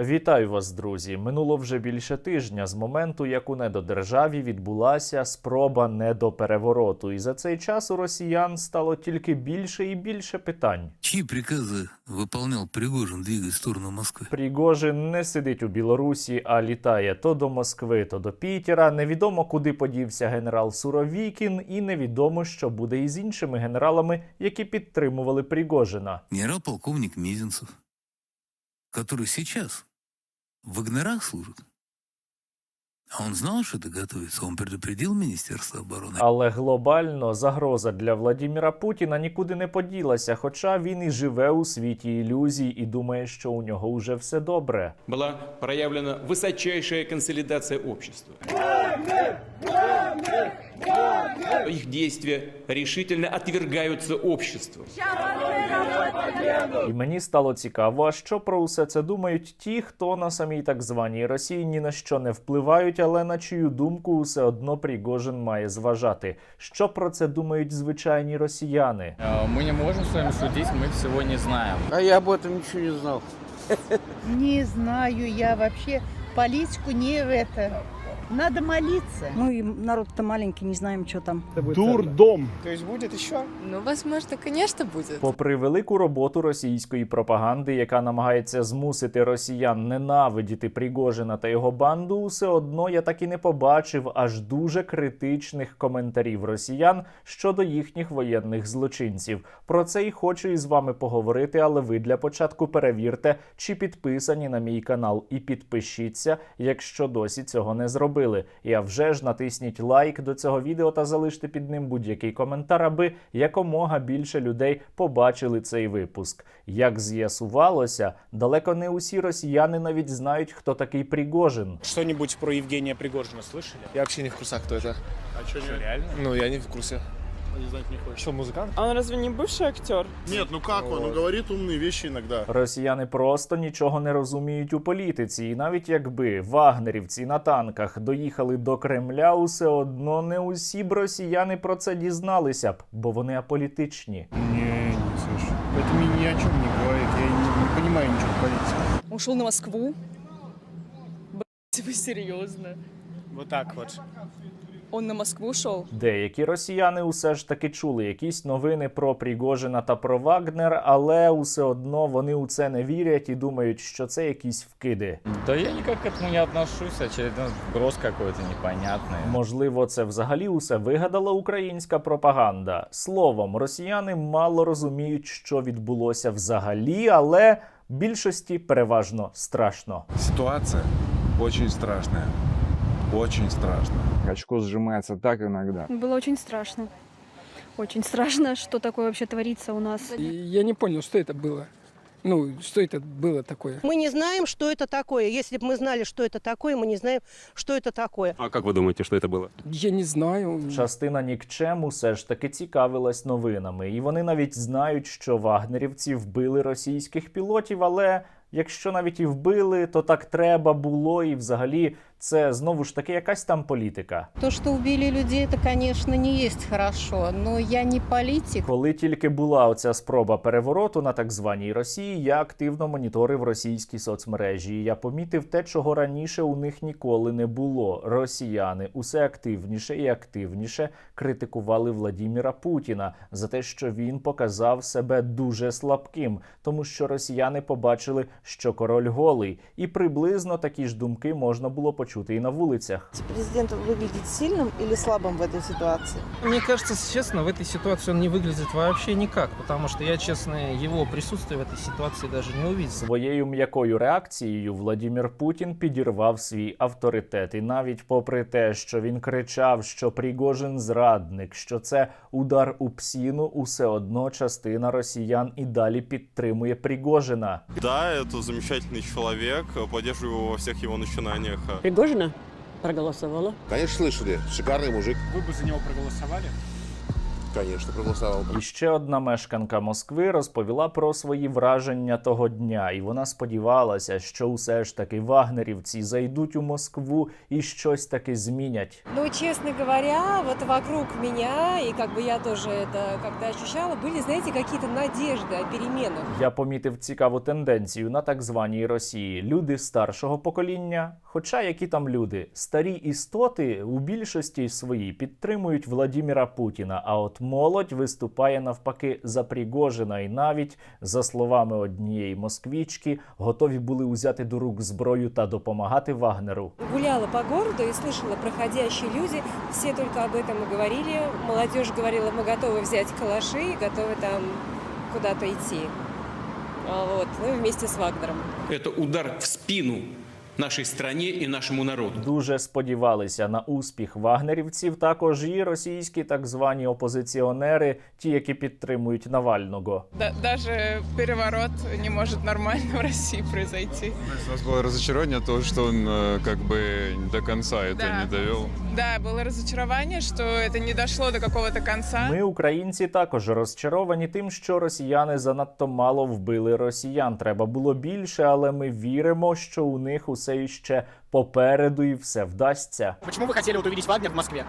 Вітаю вас, друзі! Минуло вже більше тижня з моменту, як у недодержаві відбулася спроба недоперевороту. І за цей час у росіян стало тільки більше і більше питань. Чьи приказы выполнял Пригожин, двигаясь в сторону Москвы? Пригожин не сидить у Білорусі, а літає то до Москви, то до Пітера. Невідомо, куди подівся генерал Суровікін, і невідомо, що буде із іншими генералами, які підтримували Пригожина. Генерал-полковник Мизинцев, который сейчас в Вагнерах служит. А он знал, что это готовится? Он предупредил Министерство обороны? Але глобально загроза для Владіміра Путіна нікуди не поділася, хоча він і живе у світі ілюзій і думає, що у нього вже все добре. была проявлена высочайшая консолидация общества. Их действия решительно отвергаются обществом. І мені стало цікаво, а що про усе це думають ті, хто на самій так званій Росії ні на що не впливають, але на чию думку все одно Пригожин має зважати. Що про це думають звичайні росіяни? Э, Мы не можем с вами судить, мы всего не знаем. А я об этом ничего не знал. Не знаю, я вообще политику не в это. Надо молиться. Ну и народ-то маленький, не знаем, что там. Дурдом. То есть будет еще? Ну, возможно, конечно, будет. Попри велику роботу російської пропаганди, яка намагається змусити росіян ненавидіти Пригожина та його банду, все одно я так і не побачив аж дуже критичних коментарів росіян щодо їхніх воєнних злочинців. Про це й хочу із вами поговорити, але ви для початку перевірте, чи підписані на мій канал, і підпишіться, якщо досі цього не зробили. І а вже ж натисніть лайк до цього відео та залиште під ним будь-який коментар, аби якомога більше людей побачили цей випуск. Як з'ясувалося, далеко не усі росіяни навіть знають, хто такий Пригожин. Що-небудь про Євгенія Пригожина слышали? Я взагалі не в курсах, хто це. А что, реально? Ну, я не в курсе Не знать не хочешь. Что, музыкант? А он разве не бывший актер? Нет, ну как он? Он говорит умные вещи иногда. Росіяни просто нічого не розуміють у політиці, і навіть якби вагнерівці на танках доїхали до Кремля, усе одно не усі б росіяни про це дізналися б, бо вони аполітичні. Не, не слышу. Это мне ни о чем не говорит. Я не, не понимаю ничего в политике. Ушел на Москву? Блять, вы серьезно? Вот так вот. Он на Москву ушел? Деякі росіяни усе ж таки чули якісь новини про Пригожина та про Вагнер, але усе одно вони у це не вірять і думають, що це якісь вкиди. Да я никак к этому не отношусь, очередной вброс какой-то непонятный. Можливо, це взагалі усе вигадала українська пропаганда. Словом, росіяни мало розуміють, що відбулося взагалі, але більшості переважно страшно. Ситуация очень страшная. Очень страшно. Очко сжимается так иногда. Было очень страшно. Очень страшно, что такое вообще творится у нас. Я не понял, что это было. Ну, что это было такое? Мы не знаем, что это такое. Если бы мы знали, что это такое, мы не знаем, что это такое. А как вы думаете, что это было? Я не знаю. Частина нікчем усе ж таки цікавилась новинами, і вони навіть знають, що вагнерівці вбили російських пілотів, але. Якщо навіть і вбили, то так треба було, і взагалі це знову ж таки якась там політика. То, что убили людей, это, конечно, не есть хорошо. Но я не политик. Коли тільки була оця спроба перевороту на так званій Росії, я активно моніторив російські соцмережі. І я помітив те, чого раніше у них ніколи не було. Росіяни усе активніше і активніше критикували Владіміра Путіна за те, що він показав себе дуже слабким, тому що росіяни побачили, що король голий, і приблизно такі ж думки можна було почути і на вулицях. Президент выглядит сильным или слабым в этой ситуации? Мне кажется, честно, в этой ситуации он не выглядит вообще никак, потому что я, честно, его присутствие в этой ситуации даже не увидел. Своєю м'якою реакцією Владімір Путін підірвав свій авторитет. І навіть попри те, що він кричав, що Пригожин зрадник, що це удар у псіну, усе одно частина росіян і далі підтримує Пригожина. Да, это замечательный человек. Поддерживаю его во всех его начинаниях. Пригожина проголосовала. Конечно, слышали. Шикарный мужик. Вы бы за него проголосовали? Конечно, проголосовал бы. І ще одна мешканка Москви розповіла про свої враження того дня, і вона сподівалася, що усе ж таки вагнерівці зайдуть у Москву і щось таки змінять. Ну, честно говоря, вот вокруг меня, и как бы я тоже это как-то ощущала, были, знаете, какие-то надежды о переменах. Я помітив цікаву тенденцію на так званій Росії. Люди старшого покоління, хоча які там люди, старі істоти у більшості своїй підтримують Владіміра Путіна. А от молодь виступає навпаки за Пригожина, і навіть за словами однієї москвічки, готові були узяти до рук зброю та допомагати Вагнеру. Гуляла по городу и слышала проходящие люди, все только об этом и говорили. Молодежь говорила, мы готовы взять калаши, готовы там куда-то идти. А Вот, ну, вместе с Вагнером. Это удар в спину нашей стране и нашему народу. Дуже сподівалися на успіх вагнерівців. Також і російські так звані опозиціонери, ті, які підтримують Навального. даже переворот не может нормально в России произойти. У нас было разочарование то, что он э, как бы до конца это Да. не довел. Да, было разочарование, что это не дошло до какого-то конца. Ми, українці, також розчаровані тим, що росіяни занадто мало вбили росіян. Треба було більше, але ми віримо, що у них усе іще попереду і все вдасться. Почему вы хотели вот увидеть Вагнер в Москве?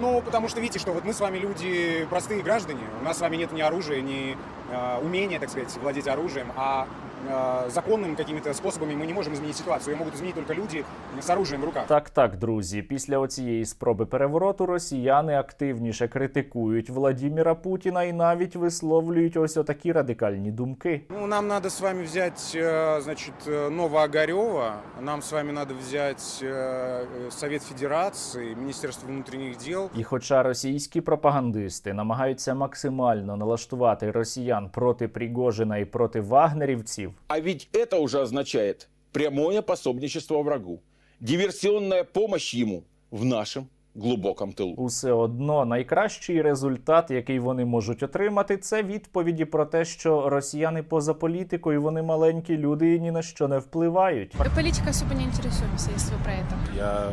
Ну, потому что, видите, что вот мы с вами люди, простые граждане, у нас с вами нет ни оружия, ни э, умения, так сказать, владеть оружием, а э, законным какими-то способами мы не можем изменить ситуацию. Ее могут изменить только люди с оружием в руках. Так, так, друзі, після оцієї спроби перевороту росіяни активніше критикують Владіміра Путіна і навіть висловлюють ось отакі радикальні думки. Ну, нам надо с вами взять, э, значит, э, Новоогарева, нам с вами надо взять э, Совет Федерации, Министерство внутренних дел. І хоча російські пропагандисти намагаються максимально налаштувати росіян проти Пригожина і проти вагнерівців, А ведь это уже означает прямое пособничество врагу, диверсионная помощь ему в нашем глубоком тылу. усе одно найкращий результат, який вони можуть отримати, це відповіді про те, що росіяни поза політикою, вони маленькі люди і ні на що не впливають. Политика особо не интересуемся, если вы про это. Я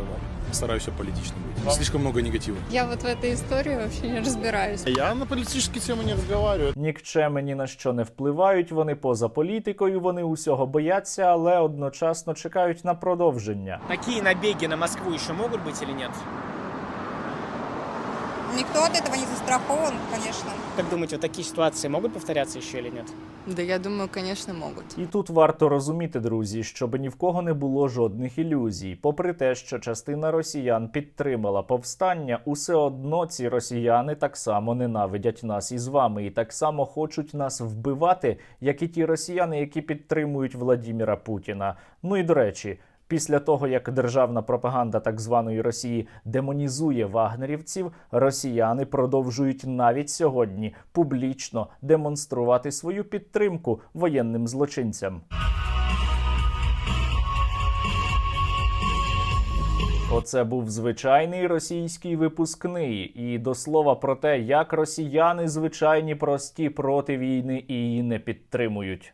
стараюсь аполитичным быть. Слишком много негатива. Я вот в этой истории вообще не разбираюсь. Я на политические темы не разговариваю. Нікчеми ні на що не впливають. Вони поза політикою, вони усього бояться, але одночасно чекають на продовження. Такие набеги на Москву еще могут быть или нет? Никто от этого не застрахован, конечно. Как думаете, вот такие ситуации могут повторяться еще или нет? Да я думаю, конечно, могут. І тут варто розуміти, друзі, щоб ні в кого не було жодних ілюзій. Попри те, що частина росіян підтримала повстання, усе одно ці росіяни так само ненавидять нас із вами, і так само хочуть нас вбивати, як і ті росіяни, які підтримують Владіміра Путіна. Ну і до речі. Після того, як державна пропаганда так званої Росії демонізує вагнерівців, росіяни продовжують навіть сьогодні публічно демонструвати свою підтримку воєнним злочинцям. Оце був звичайний російський випускний. І до слова про те, як росіяни звичайні прості проти війни і її не підтримують.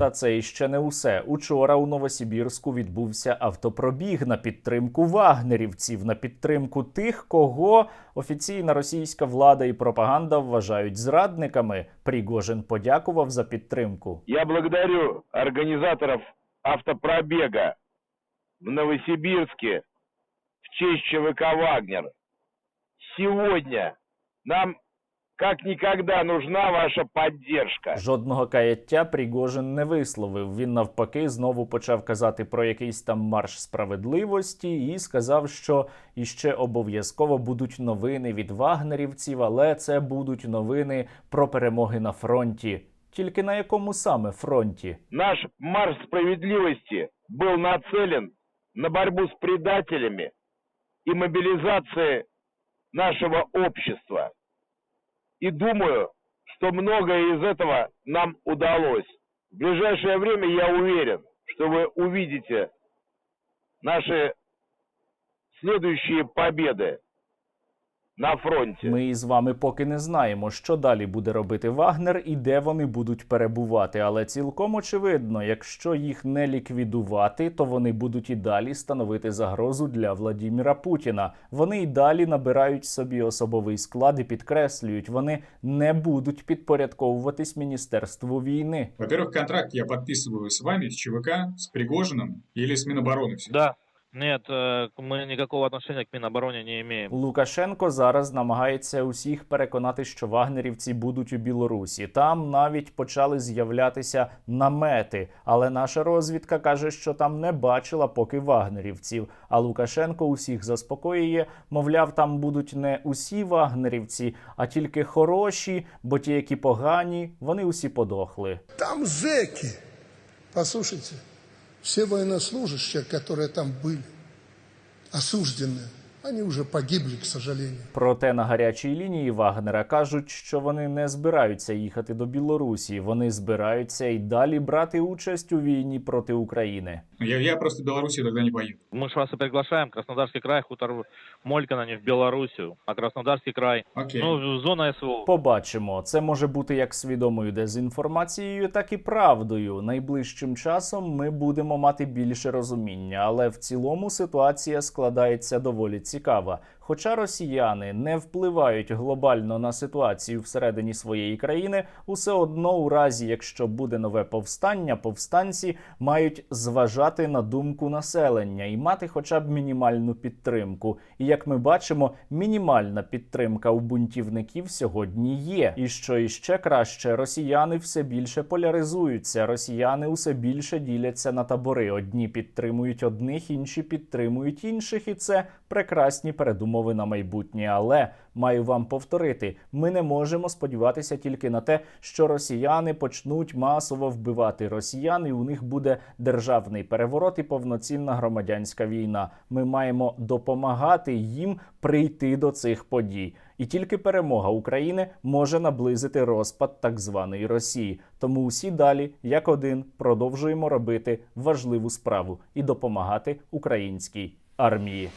Та це іще не усе. Учора у Новосибірську відбувся автопробіг на підтримку вагнерівців, на підтримку тих, кого офіційна російська влада і пропаганда вважають зрадниками. Пригожин подякував за підтримку. Я благодарю организаторов автопробега в Новосибирске в честь ЧВК «Вагнер». Сегодня нам как никогда нужна ваша поддержка. Жодного каяття Пригожин не висловив. Він навпаки знову почав казати про якийсь там марш справедливості і сказав, що іще обов'язково будуть новини від вагнерівців, але це будуть новини про перемоги на фронті. Тільки на якому саме фронті? Наш марш справедливости был нацелен на борьбу с предателями и мобилизации нашего общества. И думаю, что многое из этого нам удалось. В ближайшее время я уверен, что вы увидите наши следующие победы на фронте. Ми із вами поки не знаємо, що далі буде робити Вагнер і де вони будуть перебувати. Але цілком очевидно, якщо їх не ліквідувати, то вони будуть і далі становити загрозу для Владіміра Путіна. Вони і далі набирають собі особовий склад і підкреслюють, вони не будуть підпорядковуватись міністерству війни. Во-первых, контракт я подписываю с вами, с ЧВК, с Пригожиным или с Минобороны. Да. Нет, э, мы никакого отношения к Минобороне не имеем. Лукашенко зараз намагається усіх переконати, що вагнерівці будуть у Білорусі. Там навіть почали з'являтися намети. Але наша розвідка каже, що там не бачила поки вагнерівців. А Лукашенко усіх заспокоює. Мовляв, там будуть не усі вагнерівці, а тільки хороші, бо ті, які погані, вони усі подохли. Там зэки. Послушайте, все военнослужащие, которые там были, осужденные, они уже погибли, к сожалению. Проте на гарячій лінії Вагнера кажуть, що вони не збираються їхати до Білорусі. Вони збираються й далі брати участь у війні проти України. Я, я просто в Беларуси тогда не поеду. Мы же вас и приглашаем. Краснодарский край, хутор Молькана, не в Белоруссию, а Краснодарский край. Окей. Ну, зона СВО. Побачимо, це може бути як свідомою дезінформацією, так і правдою. Найближчим часом ми будемо мати більше розуміння, але в цілому ситуація складається доволі цікава. Хоча росіяни не впливають глобально на ситуацію всередині своєї країни, усе одно, у разі якщо буде нове повстання, повстанці мають зважати на думку населення і мати хоча б мінімальну підтримку. І як ми бачимо, мінімальна підтримка у бунтівників сьогодні є. І що іще краще, росіяни все більше поляризуються. Росіяни усе більше діляться на табори. Одні підтримують одних, інші підтримують інших, і це прекрасні передумови на майбутнє. Але маю вам повторити: ми не можемо сподіватися тільки на те, що росіяни почнуть масово вбивати росіян, і у них буде державний переворот і повноцінна громадянська війна. Ми маємо допомагати їм прийти до цих подій. І тільки перемога України може наблизити розпад так званої Росії. Тому усі далі, як один, продовжуємо робити важливу справу і допомагати українській армії.